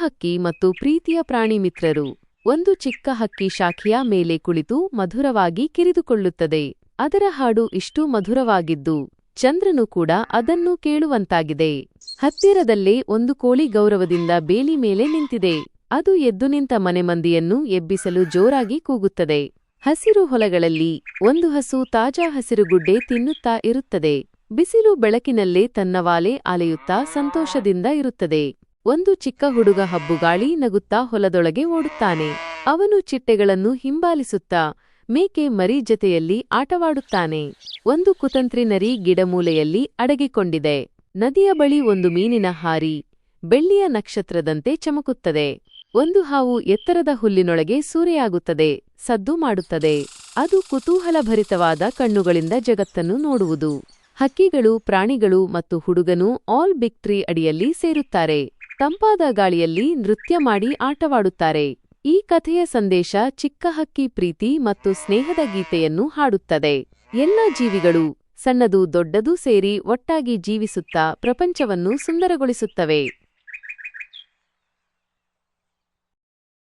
ಹಕ್ಕಿ ಮತ್ತು ಪ್ರೀತಿಯ ಪ್ರಾಣಿ ಮಿತ್ರರು. ಒಂದು ಚಿಕ್ಕ ಹಕ್ಕಿ ಶಾಖೆಯ ಮೇಲೆ ಕುಳಿತು ಮಧುರವಾಗಿ ಕಿರಿದುಕೊಳ್ಳುತ್ತದೆ. ಅದರ ಹಾಡು ಇಷ್ಟು ಮಧುರವಾಗಿದ್ದು, ಚಂದ್ರನು ಕೂಡ ಅದನ್ನು ಕೇಳುವಂತಾಗಿದೆ. ಹತ್ತಿರದಲ್ಲೇ ಒಂದು ಕೋಳಿ ಗೌರವದಿಂದ ಬೇಲಿ ಮೇಲೆ ನಿಂತಿದೆ. ಅದು ಎದ್ದು ನಿಂತ ಮನೆಮಂದಿಯನ್ನು ಎಬ್ಬಿಸಲು ಜೋರಾಗಿ ಕೂಗುತ್ತದೆ. ಹಸಿರು ಹೊಲಗಳಲ್ಲಿ ಒಂದು ಹಸು ತಾಜಾ ಹಸಿರುಗುಡ್ಡೆ ತಿನ್ನುತ್ತಾ ಇರುತ್ತದೆ. ಬಿಸಿಲು ಬೆಳಕಿನಲ್ಲೇ ತನ್ನ ವಾಲೆ ಅಲೆಯುತ್ತಾ ಸಂತೋಷದಿಂದ ಇರುತ್ತದೆ. ಒಂದು ಚಿಕ್ಕ ಹುಡುಗ ಹಬ್ಬುಗಾಳಿ ನಗುತ್ತಾ ಹೊಲದೊಳಗೆ ಓಡುತ್ತಾನೆ. ಅವನು ಚಿಟ್ಟೆಗಳನ್ನು ಹಿಂಬಾಲಿಸುತ್ತಾ ಮೇಕೆ ಮರಿ ಜತೆಯಲ್ಲಿ ಆಟವಾಡುತ್ತಾನೆ. ಒಂದು ಕುತಂತ್ರಿ ನರಿ ಗಿಡಮೂಲೆಯಲ್ಲಿ ಅಡಗಿಕೊಂಡಿದೆ. ನದಿಯ ಬಳಿ ಒಂದು ಮೀನಿನ ಹಾರಿ ಬೆಳ್ಳಿಯ ನಕ್ಷತ್ರದಂತೆ ಚಮಕುತ್ತದೆ. ಒಂದು ಹಾವು ಎತ್ತರದ ಹುಲ್ಲಿನೊಳಗೆ ಸೂರೆಯಾಗುತ್ತದೆ, ಸದ್ದು ಮಾಡುತ್ತದೆ. ಅದು ಕುತೂಹಲಭರಿತವಾದ ಕಣ್ಣುಗಳಿಂದ ಜಗತ್ತನ್ನು ನೋಡುವುದು. ಹಕ್ಕಿಗಳು, ಪ್ರಾಣಿಗಳು ಮತ್ತು ಹುಡುಗನು ಆಲ್ ಬಿಗ್ ಟ್ರೀ ಅಡಿಯಲ್ಲಿ ಸೇರುತ್ತಾರೆ. ತಂಪಾದ ಗಾಳಿಯಲ್ಲಿ ನೃತ್ಯ ಮಾಡಿ ಆಟವಾಡುತ್ತಾರೆ. ಈ ಕಥೆಯ ಸಂದೇಶ ಚಿಕ್ಕ ಹಕ್ಕಿ ಪ್ರೀತಿ ಮತ್ತು ಸ್ನೇಹದ ಗೀತೆಯನ್ನು ಹಾಡುತ್ತದೆ. ಎಲ್ಲ ಜೀವಿಗಳು ಸಣ್ಣದು ದೊಡ್ಡದು ಸೇರಿ ಒಟ್ಟಾಗಿ ಜೀವಿಸುತ್ತಾ ಪ್ರಪಂಚವನ್ನು ಸುಂದರಗೊಳಿಸುತ್ತವೆ.